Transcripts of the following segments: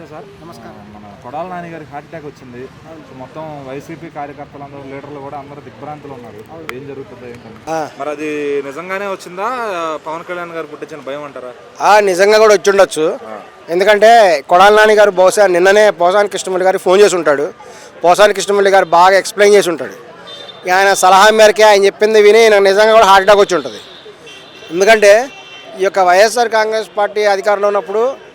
నమస్తే సార్. నమస్కారం. మన కొడాల నాని గారికి హార్ట్ అటాక్ వచ్చింది. సో మొత్తం వైసీపీ కార్యకర్తలు అందరూ లీడర్లు కూడా అందరూ దిగ్భ్రాంతులు ఉన్నారు. ఏం జరుగుతుందో. మరి అది నిజంగానే వచ్చిందా? పవన్ కళ్యాణ్ గారు పుట్టించిన భయం అంటారా? ఆ, నిజంగా కూడా వచ్చి ఉండొచ్చు ఎందుకంటే కొడాల నాని గారు బహుశా నిన్ననే పోసాని కృష్ణమూర్తి గారికి ఫోన్ చేసి ఉంటాడు. పోసాని కృష్ణమూర్తి గారు బాగా ఎక్స్ప్లెయిన్ చేసి ఉంటాడు. ఆయన సలహా మేరకే ఆయన చెప్పింది విని నాకు నిజంగా కూడా హార్ట్ అటాక్ వచ్చి ఉంటుంది. ఎందుకంటే ఈ యొక్క వైఎస్ఆర్ కాంగ్రెస్ పార్టీ అధికారంలో ఉన్నప్పుడు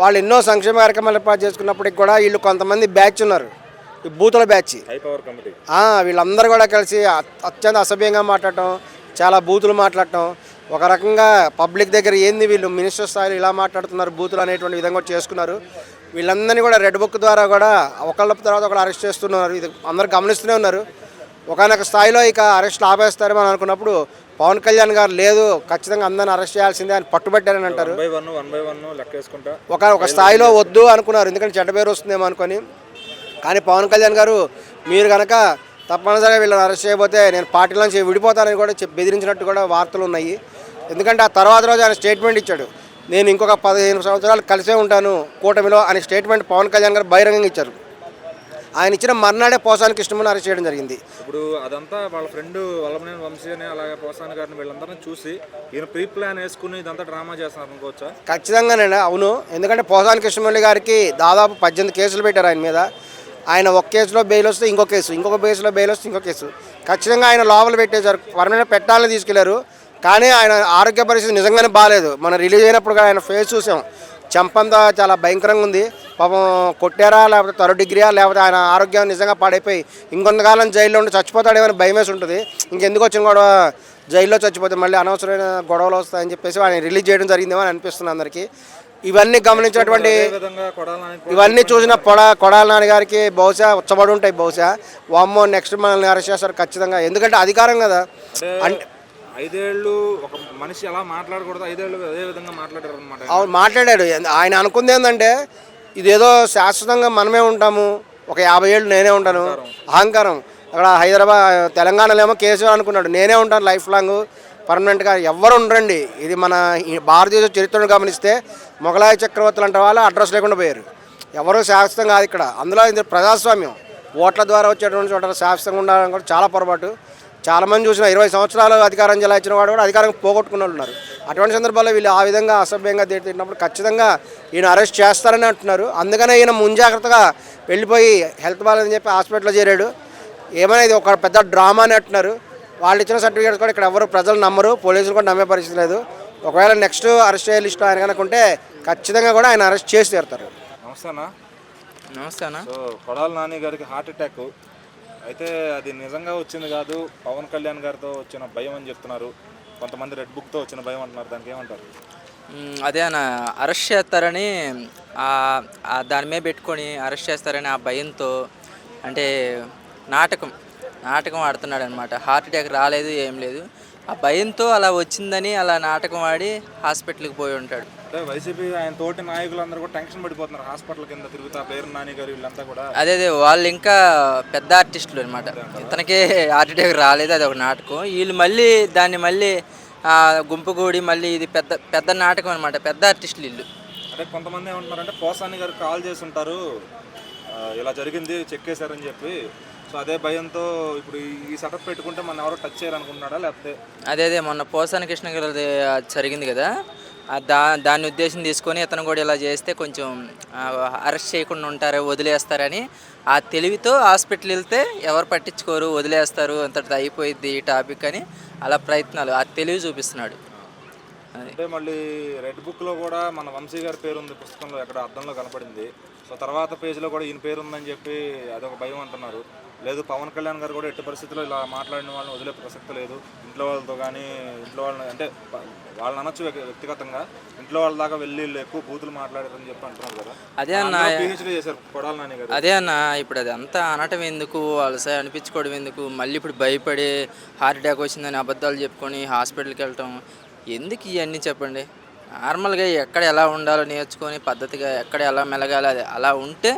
వాళ్ళు ఎన్నో సంక్షేమ కార్యక్రమాలు ఏర్పాటు చేసుకున్నప్పటికి కూడా వీళ్ళు కొంతమంది బ్యాచ్ ఉన్నారు. ఈ బూతుల బ్యాచ్. వీళ్ళందరూ కూడా కలిసి అత్యంత అసభ్యంగా మాట్లాడటం చాలా బూతులు మాట్లాడటం ఒక రకంగా పబ్లిక్ దగ్గర ఏంది వీళ్ళు మినిస్టర్ స్థాయిలో ఇలా మాట్లాడుతున్నారు బూతులు అనేటువంటి విధంగా చేసుకున్నారు. వీళ్ళందరినీ కూడా రెడ్ బుక్ ద్వారా కూడా ఒకళ్ళ తర్వాత ఒకళ్ళు అరెస్ట్ చేస్తున్నారు. ఇది అందరూ గమనిస్తూనే ఉన్నారు. ఒకనొక స్థాయిలో ఇక అరెస్ట్ ఆపేస్తారేమో అని అనుకున్నప్పుడు పవన్ కళ్యాణ్ గారు లేదు ఖచ్చితంగా అందరిని అరెస్ట్ చేయాల్సిందే అని పట్టుబట్టారని అంటారు. ఒక ఒక స్థాయిలో వద్దు అనుకున్నారు ఎందుకంటే చెడ్డ పేరు వస్తుందేమో అనుకొని. కానీ పవన్ కళ్యాణ్ గారు మీరు కనుక తప్పనిసరిగా వీళ్ళని అరెస్ట్ చేయబోతే నేను పార్టీల నుంచి విడిపోతానని కూడా బెదిరించినట్టు కూడా వార్తలు ఉన్నాయి. ఎందుకంటే ఆ తర్వాత రోజు ఆయన స్టేట్మెంట్ ఇచ్చాడు. నేను ఇంకొక పదిహేను సంవత్సరాలు కలిసే ఉంటాను కూటమిలో అనే స్టేట్మెంట్ పవన్ కళ్యాణ్ గారు బహిరంగంగా ఇచ్చారు. ఆయన ఇచ్చిన మర్నాడే పోసానికి ఇష్టమని అరెస్ట్ చేయడం జరిగింది. ఇప్పుడు అదంతా వాళ్ళ ఫ్రెండ్ వల్లభనేని వంశీ అని అలాగే పోసాని గారిని వీళ్ళందరినీ చూసి ఈయన ప్రీ ప్లాన్ వేసుకుని ఇదంతా డ్రామా చేస్తున్నారు అనుకోవచ్చా? ఖచ్చితంగానండి అవును. ఎందుకంటే పోసాని కృష్ణమురళి గారికి దాదాపు పద్దెనిమిది కేసులు పెట్టారు ఆయన మీద. ఆయన ఒక కేసులో బెయిల్ వస్తే ఇంకో కేసు ఇంకొక కేసులో బెయిల్ వస్తే ఇంకో కేసు. ఖచ్చితంగా ఆయన లోపల పెట్టేశారు. పర్మనెంట్ పెట్టాలని తీసుకెళ్ళారు. కానీ ఆయన ఆరోగ్య పరిస్థితి నిజంగానే బాగాలేదు మనం రిలీజ్ అయినప్పుడు ఆయన ఫేస్ చూసాం. చెంపంతా చాలా భయంకరంగా ఉంది. పాపం కొట్టారా లేకపోతే త్వర డిగ్రీయా లేకపోతే ఆయన ఆరోగ్యం నిజంగా పాడైపోయి ఇంకొంతకాలం జైల్లో ఉండి చచ్చిపోతాడేమని భయం వేసి ఉంటుంది. ఇంకెందుకు వచ్చిన గొడవ? జైల్లో చచ్చిపోతే మళ్ళీ అనవసరమైన గొడవలు వస్తాయని చెప్పేసి ఆయన రిలీజ్ చేయడం జరిగిందేమో అని అనిపిస్తుంది అందరికీ. ఇవన్నీ గమనించినటువంటి ఇవన్నీ చూసిన పొడ కొడాల నాన్న గారికి బహుశా ఉచ్చబడి ఉంటాయి బహుశా. వామ్మో నెక్స్ట్ మనల్ని అరెస్ట్ చేస్తారు ఖచ్చితంగా. ఎందుకంటే అధికారం కదా. అంటే ఐదేళ్ళు ఒక మనిషి ఎలా మాట్లాడకూడదు ఐదేళ్ళు అదే విధంగా మాట్లాడారు అనమాట అవును మాట్లాడాడు. ఆయన అనుకుంది ఏంటంటే ఇదేదో శాశ్వతంగా మనమే ఉంటాము ఒక యాభై ఏళ్ళు నేనే ఉంటాను. అహంకారం. అక్కడ హైదరాబాద్ తెలంగాణలో ఏమో కేసీఆర్ అనుకున్నాడు నేనే ఉంటాను లైఫ్ లాంగ్ పర్మనెంట్గా ఎవ్వరు ఉండరండి. ఇది మన భారతదేశ చరిత్రను గమనిస్తే మొఘలాయ చక్రవర్తులు అంటే వాళ్ళు అడ్రస్ లేకుండా పోయారు. ఎవరు శాశ్వతం కాదు ఇక్కడ. అందులో ఇది ప్రజాస్వామ్యం. ఓట్ల ద్వారా వచ్చేటువంటి చోట శాశ్వతంగా ఉండాలని కూడా చాలా పొరపాటు. చాలామంది చూసిన ఇరవై సంవత్సరాలు అధికారం చెలాయించిన వాడు కూడా అధికారం పోగొట్టుకున్న వాళ్ళు ఉన్నారు. అటువంటి సందర్భాల్లో వీళ్ళు ఆ విధంగా అసభ్యంగా తిట్టినప్పుడు ఖచ్చితంగా ఈయన అరెస్ట్ చేస్తారని అంటున్నారు. అందుకనే ఈయన ముంజాగ్రత్తగా వెళ్ళిపోయి హెల్త్ బాగాలని చెప్పి హాస్పిటల్లో చేరాడు. ఏమైనా ఇది ఒక పెద్ద డ్రామా అని అంటున్నారు. వాళ్ళు ఇచ్చిన సర్టిఫికేట్స్ కూడా ఇక్కడ ఎవరు ప్రజలు నమ్మరు పోలీసులు కూడా నమ్మే పరిస్థితి లేదు. ఒకవేళ నెక్స్ట్ అరెస్ట్ అయ్యే లిస్టు ఆయన కనుక ఉంటే ఖచ్చితంగా కూడా ఆయన అరెస్ట్ చేసి తీరుతారు. నమస్తేనా నమస్తే అన్న. సో కొడాల నాని గారికి హార్ట్ అటాక్. అయితే అది నిజంగా వచ్చింది కాదు. పవన్ కళ్యాణ్ గారితో వచ్చిన భయం అని చెప్తున్నారు. కొంతమంది రెడ్ బుక్తో వచ్చిన భయం అంటున్నారు. దానికి ఏమంటారు? అదే అన్న. అరెస్ట్ చేస్తారని దాని మీద పెట్టుకొని అరెస్ట్ చేస్తారని ఆ భయంతో అంటే నాటకం నాటకం ఆడుతున్నాడు అనమాట హార్ట్ అటాక్ రాలేదు ఏం లేదు. ఆ భయంతో అలా వచ్చిందని అలా నాటకం ఆడి హాస్పిటల్కి పోయి ఉంటాడు. వైసీపీ ఆయన తోటి నాయకులందరూ కూడా టెన్షన్ పడిపోతున్నారు హాస్పిటల్ కింద తిరుగుతా పేరు నాని గారు వీళ్ళంతా కూడా. అదే అదే వాళ్ళు ఇంకా పెద్ద ఆర్టిస్టులు అనమాట ఇతనికే హార్ట్ అటాక్ రాలేదు అది ఒక నాటకం. వీళ్ళు మళ్ళీ దాన్ని మళ్ళీ ఆ, గుంపు కూడి మళ్ళీ ఇది పెద్ద పెద్ద నాటకం అనమాట పెద్ద ఆర్టిస్టులు వీళ్ళు. అంటే కొంతమంది ఏమంటున్నారంటే పోసాని గారు కాల్ చేసి ఉంటారు ఇలా జరిగింది చెక్ చేశారని చెప్పి. సో అదే భయంతో ఇప్పుడు ఈ సెటప్ పెట్టుకుంటే మన ఎవరో టచ్ చేయాలనుకుంటున్నాడా? లేకపోతే అదే అదే. మొన్న పోసాని కృష్ణ గారి అది జరిగింది కదా. దా దాన్ని ఉద్దేశం తీసుకొని ఇతను కూడా ఇలా చేస్తే కొంచెం అరెస్ట్ చేయకుండా ఉంటారు వదిలేస్తారని. ఆ తెలివితో హాస్పిటల్ వెళ్తే ఎవరు పట్టించుకోరు వదిలేస్తారు అంతటితో అయిపోయింది ఈ టాపిక్ అని అలా ప్రయత్నాలు. ఆ తెలివి చూపిస్తున్నాడు. అంటే మళ్ళీ రెడ్ బుక్లో కూడా మన వంశీ గారి పేరు ఉంది పుస్తకంలో ఎక్కడ అద్దంలో కనపడింది. సో తర్వాత పేజీలో కూడా ఈయన పేరు ఉందని చెప్పి అదొక భయం అంటున్నారు. లేదు పవన్ కళ్యాణ్ గారు కూడా ఎట్టి పరిస్థితుల్లో ఇలా మాట్లాడిన వాళ్ళని వదిలే ప్రసక్తి లేదు. ఇంట్లో వాళ్ళతో కానీ ఇంట్లో వాళ్ళని అంటే వాళ్ళని అనొచ్చు వ్యక్తి- వ్యక్తిగతంగా. ఇంట్లో వాళ్ళ దాకా వెళ్ళి వీళ్ళు ఎక్కువ బూతులు మాట్లాడారని చెప్పి అంటున్నారు కదా. అదే అన్న పిహెచ్డీ చేశారు కొడాల నాని గారు. అదే అన్న ఇప్పుడు అది అంతా అనటం ఎందుకు అలస అనిపించుకోవడం ఎందుకు మళ్ళీ ఇప్పుడు భయపడి హార్ట్ అటాక్ వచ్చిందని అబద్ధాలు చెప్పుకొని హాస్పిటల్కి వెళ్ళటం ఎందుకు ఇవన్నీ చెప్పండి? నార్మల్గా ఎక్కడ ఎలా ఉండాలో నేర్చుకొని పద్ధతిగా ఎక్కడ ఎలా మెలగాలి అది అలా ఉంటే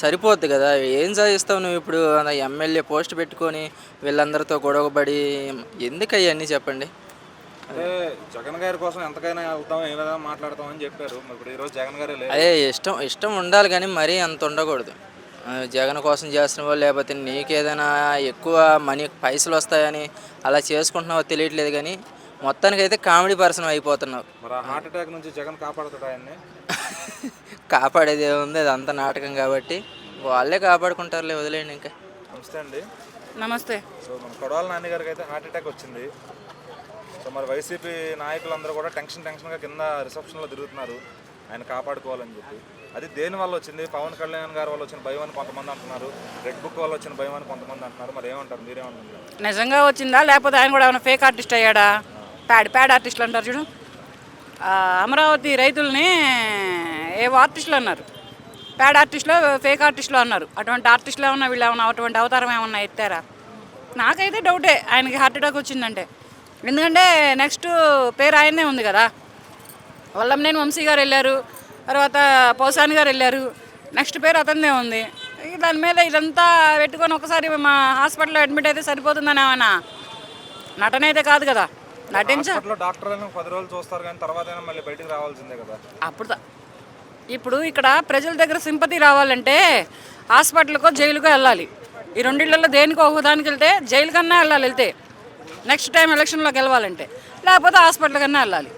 సరిపోద్ది కదా. ఏం సాధిస్తావు నువ్వు ఇప్పుడు? ఎమ్మెల్యే పోస్ట్ పెట్టుకొని వీళ్ళందరితో గొడవపడి ఎందుకు అవన్నీ చెప్పండి? అంటే జగన్ గారి కోసం ఎంతకైనా వెళ్తాం ఏ విధంగా మాట్లాడతాం అని చెప్పారు. ఇప్పుడు ఈరోజు జగన్ గారే అదే ఇష్టం ఇష్టం ఉండాలి కానీ మరీ అంత ఉండకూడదు. జగన్ కోసం చేస్తున్నావో లేకపోతే నీకేదైనా ఎక్కువ మనీ పైసలు వస్తాయని అలా చేసుకుంటున్నావో తెలియట్లేదు కానీ మొత్తానికి అయితే కామెడీ పర్సన్ అయిపోతున్నావు మరి ఆ హార్ట్ అటాక్ నుంచి జగన్ కాపాడుతాడు ఆయన్ని? కాపాడేది ఏముంది? అది అంత నాటకం కాబట్టి వాళ్ళే కాపాడుకుంటారులే వదిలేండి ఇంకా. నమస్తే అండి. నమస్తే. సో మన కొడవల నాని గారికి అయితే హార్ట్ అటాక్ వచ్చింది. సో మరి వైసీపీ నాయకులందరూ కూడా టెన్షన్ టెన్షన్గా కింద రిసెప్షన్లో తిరుగుతున్నారు. ఆయన కాపాడుకోవాలని చెప్పి. అది దేని వల్ల వచ్చింది? పవన్ కళ్యాణ్ గారి వల్ల వచ్చిన భయం అని కొంతమంది అంటున్నారు. రెడ్ బుక్ వల్ల వచ్చిన భయం అని కొంతమంది అంటున్నారు. మరి ఏమంటారు? మీరేమంటారు? నిజంగా వచ్చిందా? లేకపోతే ఆయన కూడా ఏమైనా ఫేక్ ఆర్టిస్ట్ అయ్యాడా? ప్యాడ్ ప్యాడ్ ఆర్టిస్టులు అంటారు చూడు. అమరావతి రైతుల్ని ఏవో ఆర్టిస్టులు అన్నారు? ప్యాడ్ ఆర్టిస్టులు ఫేక్ ఆర్టిస్టులు అన్నారు. అటువంటి ఆర్టిస్టులు ఏమన్నా వీళ్ళు ఏమన్నా అటువంటి అవతారం ఏమన్నా ఎత్తారా? నాకైతే డౌటే. ఆయనకి హార్ట్ అటాక్ వచ్చిందంటే. ఎందుకంటే నెక్స్ట్ పేరు ఆయనే ఉంది కదా. వల్లంనేని వంశీ గారు వెళ్ళారు. తర్వాత పోసాని గారు వెళ్ళారు. నెక్స్ట్ పేరు అతనిదే ఉంది. దాని మీద ఇదంతా పెట్టుకొని ఒకసారి మా హాస్పిటల్లో అడ్మిట్ అయితే సరిపోతుందని ఏమన్నా నటన అయితే కాదు కదా. పది రోజులు చూస్తారు కానీ తర్వాత మళ్ళీ బయటికి రావాల్సిందే కదా. అప్పుడు ఇప్పుడు ఇక్కడ ప్రజల దగ్గర సింపతి రావాలంటే హాస్పిటల్కో జైలుకో వెళ్ళాలి. ఈ రెండిళ్ళలో దేనికో ఒక దానికి వెళ్తే జైలు కన్నా వెళ్ళాలి వెళ్తే. నెక్స్ట్ టైం ఎలక్షన్లోకి వెళ్ళాలంటే. లేకపోతే హాస్పిటల్ కన్నా వెళ్ళాలి.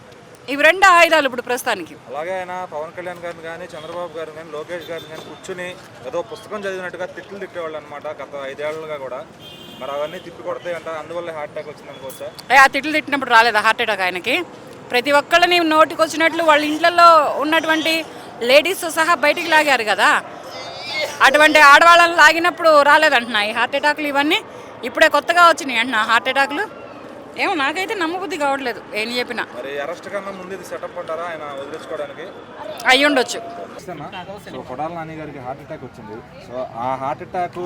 ఇవి రెండు ఆయుధాలు ఇప్పుడు ప్రస్తుతానికి. అలాగే ఆయన పవన్ కళ్యాణ్ గారిని కానీ చంద్రబాబు గారిని కానీ లోకేష్ గారిని కానీ కూర్చుని ఏదో పుస్తకం చదివినట్టుగా తిట్లు తిట్టేవాళ్ళు అనమాట గత ఐదేళ్ళుగా కూడా. మరి అవన్నీ తిప్పి కొడతాయి అంట. అందువల్ల హార్ట్ అటాక్ వచ్చింది అనుకోవచ్చా ఆ తిట్లు తిట్టినప్పుడు రాలేదా హార్ట్ అటాక్ ఆయనకి? ప్రతి ఒక్కళ్ళని నోటికి వచ్చినట్లు వాళ్ళ ఇంట్లలో ఉన్నటువంటి లేడీస్ సహా బయటికి లాగారు కదా? అటువంటి ఆడవాళ్ళని లాగినప్పుడు రాలేదంటున్నా ఈ హార్ట్ అటాక్లు ఇవన్నీ ఇప్పుడే కొత్తగా వచ్చినాయి అంటున్నా. హార్ట్ అటాక్లు ఏమో నాకైతే నమ్మబుద్ధి కావట్లేదు ఏం చెప్పినా. మరి అరెస్ట్ కన్నా ముందు ఇది సెటప్ అంటారా? ఆయన వదిలించుకోవడానికి అయ్యి ఉండొచ్చు? సో కొడాల నాని గారికి హార్ట్ అటాక్ వచ్చింది. సో ఆ హార్ట్ అటాక్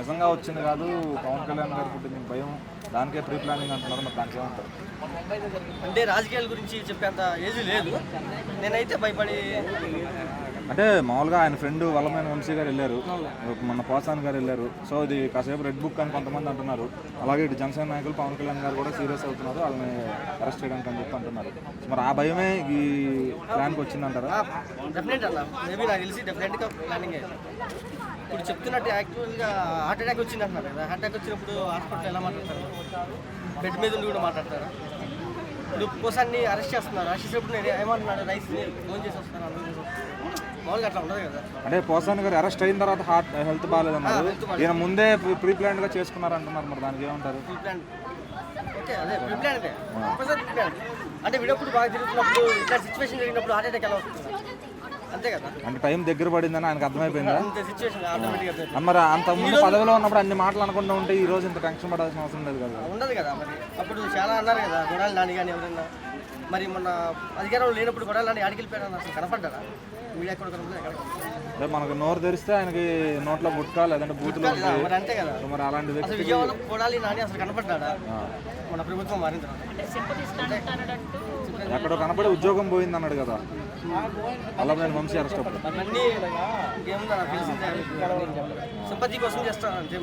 నిజంగా వచ్చింది కాదు పవన్ కళ్యాణ్ గారికి పుట్టింది భయం. దానికే ప్రీ ప్లానింగ్ అంటున్నారు మరి దానికి ఏమంటారు? అంటే రాజకీయాల గురించి చెప్పేంత ఏజ్ లేదు. నేనైతే భయపడి అంటే మామూలుగా ఆయన ఫ్రెండ్ వల్లమైన వంశీ గారు వెళ్ళారు. మొన్న పోసాన్ గారు వెళ్ళారు. సో ఇది కాసేపు రెడ్ బుక్ అని కొంతమంది అంటున్నారు. అలాగే ఇటు జనసేన నాయకులు పవన్ కళ్యాణ్ గారు కూడా సీరియస్ అవుతున్నారు. వాళ్ళని అరెస్ట్ చేయడానికి అని చెప్పి అంటున్నారు. మరి ఆ భయమే ఈ ప్లాన్కి వచ్చిందంటారా? డెఫినెట్ అన్న. మేబీ నాకు తెలిసి డెఫినెట్గా ప్లానింగ్ ఇప్పుడు చెప్తున్నట్టు యాక్చువల్గా హార్ట్ అటాక్ వచ్చింది అంటున్నారు కదా. హార్ట్ అటాక్ వచ్చినప్పుడు హాస్పిటల్ ఎలా మాట్లాడతారు? బెడ్ మీద ఉండి కూడా మాట్లాడతారు? ఇప్పుడు కోసాన్ని అరెస్ట్ చేస్తున్నారు. అరెస్ట్ చేసినప్పుడు నేను ఏమంటున్నాడు రైస్ ఫోన్ చేసి వస్తున్నాను అంటే పోసాన్ గారు అరెస్ట్ అయిన తర్వాత హార్ట్ హెల్త్ బాగాలేదన్నారు. ఈయన ముందే ప్రీ ప్లాన్డ్గా చేసుకున్నారు అంటున్నారు మరి దానికి ఏమంటారు? ప్లాన్ ప్లాన్ ప్లాన్ అంటే వీడప్పుడు బాగా తిరుగుతున్నప్పుడు ఇట్లా సిచ్యువేషన్ జరిగినప్పుడు హార్ట్ అటాక్ ఎలా వస్తుంది? అంతే కదా. అంటే టైం దగ్గర పడిందని ఆయనకు అర్థమైపోయిందా? మరి అంత ముందు పదవిలో ఉన్నప్పుడు అన్ని మాటలు అనుకుంటూ ఉంటే ఈ రోజు ఇంత టెన్షన్ పడాల్సిన అవసరం లేదు కదా. ఉండదు కదా మరి. అప్పుడు చాలా అన్నారు కదా గొడవలు నాని కానీ ఎవరైనా. మరి మొన్న అధికారంలో లేనప్పుడు గొడవలు నాని ఆడికి వెళ్ళిపోయారు అసలు కనపడ్డారా మీడియా కూడా కనపడలేదు మనకు నోరు తెరిస్తే ఆయనకి నోట్లో గుట్కా లేదంటే బూతులు మరి అంతే కదా. మరి అలాంటి అసలు విజయవాడలో కొడాలి నాని అసలు కనపడ్డాడా? మన ప్రభుత్వం మారిన తర్వాత. ఎక్కడో కనపడి ఉద్యోగం పోయింది అన్నాడు కదా. అలా నేను వంశీ అరెస్ట్ సింపతి కోసం చేస్తాను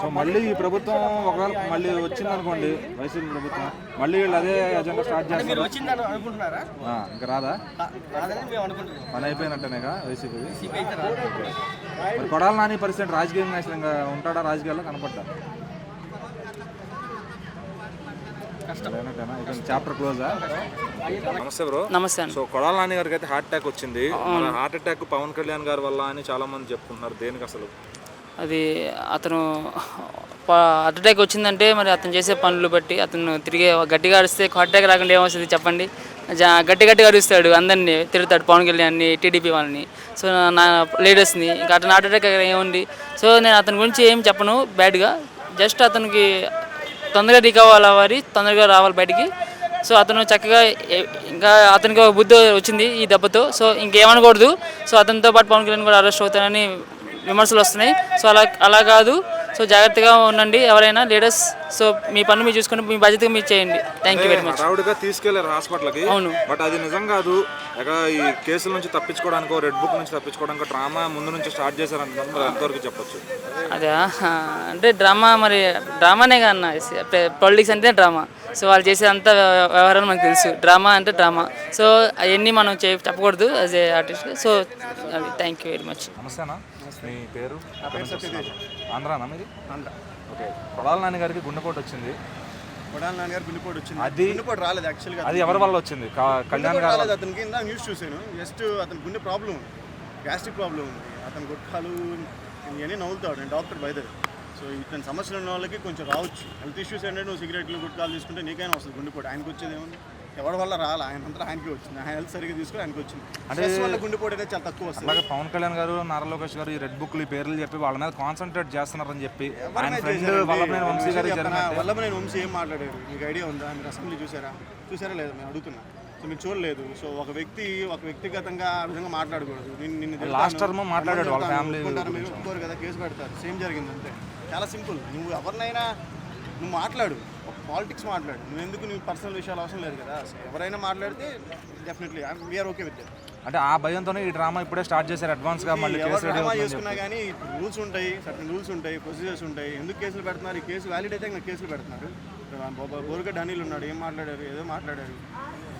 సో మళ్ళీ ఈ ప్రభుత్వం ఒకవేళ మళ్ళీ వచ్చింది అనుకోండి వైసీపీ ప్రభుత్వం మళ్ళీ వీళ్ళు అదే ఎజెండా స్టార్ట్ చేస్తారు. ఇంకా రాదా? పని అయిపోయినట్టేనేగా వైసీపీ కొడాల నాని పరిస్థితి ఇంకా ఉంటాడా? రాజకీయాల్లో కనపడ్డా? చాప్టర్ క్లోజా నమస్తే బ్రో. నమస్తే అండి. సో కొడాల నాని గారికి అయితే హార్ట్ అటాక్ వచ్చింది. మన హార్ట్ అటాక్ పవన్ కళ్యాణ్ గారి వల్ల అని చాలా మంది చెప్పుకుంటున్నారు దేనికి అసలు? అది అతను హార్ట్ అటాక్ వచ్చిందంటే మరి అతను చేసే పనులు బట్టి అతను తిరిగే గట్టిగా అరిస్తే హార్ట్ అటాక్ రాకుండా ఏమొస్తుంది చెప్పండి? గట్టి గట్టిగా అరుస్తాడు అందరినీ తిరుగుతాడు పవన్ కళ్యాణ్ని టీడీపీ వాళ్ళని. సో నా లీడర్స్ని ఇంకా అతను హార్ట్ అటాక్ ఏముంది? సో నేను అతని గురించి ఏం చెప్పను బ్యాడ్గా జస్ట్ అతనికి తొందరగా రికవర్ అవ్వాలి తొందరగా రావాలి బయటికి. సో అతను చక్కగా ఇంకా అతనికి ఒక బుద్ధి వచ్చింది ఈ దెబ్బతో. సో ఇంకేమనకూడదు. సో అతనితో పాటు పవన్ కళ్యాణ్ కూడా అరెస్ట్ అవుతారని విమర్శలు వస్తున్నాయి. సో అలా అలా కాదు. సో జాగ్రత్తగా ఉండండి ఎవరైనా లీడర్స్. సో మీ పనులు మీరు చూసుకొని మీ బాధ్యతగా మీరు చేయండి. థ్యాంక్ యూ వెరీ మచ్ హడావుడిగా తీసుకెళ్ళారు హాస్పిటల్కి. అవును. బట్ అది నిజం కాదు. ఈ కేసుల నుంచి తప్పించుకోవడానికో రెడ్ బుక్ నుంచి తప్పించుకోవడానికి డ్రామా ముందు నుంచి స్టార్ట్ మరి ఎంతవరకు చెప్పొచ్చు? అదే అంటే డ్రామా మరి డ్రామానే కదా అన్న. పాలిటిక్స్ అంటే డ్రామా. సో వాళ్ళు చేసే అంత వ్యవహారాలు మనకు తెలుసు. డ్రామా అంటే డ్రామా. సో అవన్నీ మనం చే చెప్పకూడదు యాజ్ ఏ ఆర్టిస్ట్ సో అది థ్యాంక్ యూ వెరీ మచ్ నమస్తేనా? మీ పేరు? ఆంధ్రానా మీది? ఓకే. కొడాల నాని గారికి గుండెపోటు వచ్చింది. కొడాలి నాన్నగారు గుండెపోటు వచ్చింది. అది- గుండెపోటు రాలేదు యాక్చువల్గా అది ఎవరి వల్ల వచ్చింది? కా- కళ్యాణ్ గుండెపోటు గారు రాలేదు అతనికి. ఇందా న్యూస్ చూశాను. జస్ట్ అతని గుండె ప్రాబ్లం ఉంది. గ్యాస్ట్రిక్ ప్రాబ్లం ఉంది. అతని గుట్కాలు ఇవన్నీ నవ్వుతాడు నేను డాక్టర్ బయదర్ సో ఇతని సమస్యలు ఉన్న వాళ్ళకి కొంచెం రావచ్చు. హెల్త్ ఇష్యూస్ ఏంటంటే నువ్వు సిగరెట్లు గుట్కాలు తీసుకుంటే నీకైనా వస్తుంది. గుండెపోటు ఆయనకు వచ్చేది ఏముంది? ఎవరి వల్ల రాలి? ఆయన అంతా ఆయనకి వచ్చింది. ఆయన హెల్త్ సరిగ్గా తీసుకుని ఆయనకి వచ్చింది. స్ట్రెస్ వల్ల గుండెపోటు అనేది చాలా తక్కువ వస్తుంది. అలాగే పవన్ కళ్యాణ్ గారు నారా లోకేష్ గారు ఈ రెడ్ బుక్లు ఈ పేర్లు చెప్పి వాళ్ళ మీద కాన్సన్ట్రేట్ చేస్తున్నారని చెప్పి ఆయన ఫ్రెండ్ వల్లభనేని వంశీ గారు వల్లభనేని వంశీ ఏం మాట్లాడారు? మీకు ఐడియా ఉందా? మీరు అసెంబ్లీ చూసారా? చూసారా లేదా? మేము అడుగుతున్నా. సో మీరు చూడలేదు. సో ఒక వ్యక్తి ఒక వ్యక్తిగతంగా ఆ విధంగా మాట్లాడకూడదు. నిన్ను Last term మాట్లాడాడు వాళ్ళ ఒప్పుకుంటారు మీరు ఒప్పుకోరు కదా కేసు పెడతారు సేమ్ జరిగింది అంతే. చాలా సింపుల్. నువ్వు ఎవరినైనా నువ్వు మాట్లాడు. పాలిటిక్స్ మాట్లాడు. నువ్వు ఎందుకు నీ పర్సనల్ విషయాలు అవసరం లేదు కదా? సో ఎవరైనా మాట్లాడితే డెఫినెట్లీ వీఆర్ ఓకే విత్ అంటే ఆ భయంతోనే ఈ డ్రామా ఇప్పుడే స్టార్ట్ చేశారు అడ్వాన్స్గా మళ్ళీ ఎవరు కేసు రెడీ డ్రామా అవుతుందని చేసుకున్నా. కానీ రూల్స్ ఉంటాయి సర్టన్ రూల్స్ ఉంటాయి ప్రొసీజర్స్ ఉంటాయి. ఎందుకు కేసులు పెడుతున్నారు? ఈ కేసు వ్యాలిడ్ అయితే నాకు కేసులు పెడుతున్నారు. బోరుగడ్డ అనిల్ ఉన్నాడు. ఏం మాట్లాడారు? ఏదో మాట్లాడారు.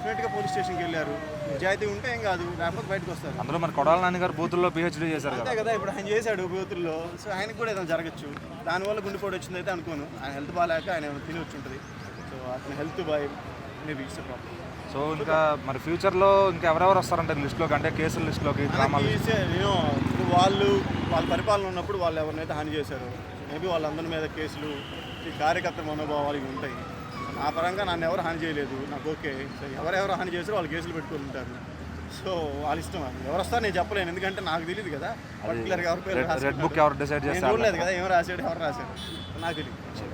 డెఫినెట్గా పోలీస్ స్టేషన్కి వెళ్ళారు. నిజాయితీ ఉంటే ఏం కాదు లేకపోతే బయటకు వస్తారు. అందులో మరి కొడాల నాని గారు బూతుల్లో పిహెచ్డీ చేశారు కదా అంతే కదా. ఇప్పుడు ఆయన చేశాడు బూతుల్లో. సో ఆయనకు కూడా ఏదైనా జరగచ్చు. దానివల్ల గుండెపోటు వచ్చింది అయితే అనుకోను. ఆయన హెల్త్ బాగాలేక ఆయన ఏమైనా తిని వచ్చి ఉంటుంది. సో అతని health boy maybe it's problem so ఇంకా మరి ఫ్యూచర్లో ఇంకా ఎవరెవరు వస్తారంటే లిస్ట్లోకి అంటే కేసుల లిస్ట్లోకి డ్రామాలు నేను ఇప్పుడు వాళ్ళు వాళ్ళ పరిపాలన ఉన్నప్పుడు వాళ్ళు ఎవరినైతే హాని చేశారు మేబీ వాళ్ళందరి మీద కేసులు ఈ కార్యకర్త మనోభావాలు ఉంటాయి. నా పరంగా నన్ను ఎవరు హాని చేయలేదు. నాకు ఓకే. ఎవరెవరు హాని చేశారో వాళ్ళు కేసులు పెట్టుకొని ఉంటారు. సో వాళ్ళ ఇష్టం అది. ఎవరు వస్తారో నేను చెప్పలేను. ఎందుకంటే నాకు తెలియదు కదా. పర్టికులర్గా ఎవరి పేరు రెడ్ బుక్ ఎవరు డిసైడ్ నేను చేస్తారు? చూడలేదు కదా ఎవరు రాశాడు ఎవరు రాశాడు. నాకు తెలియదు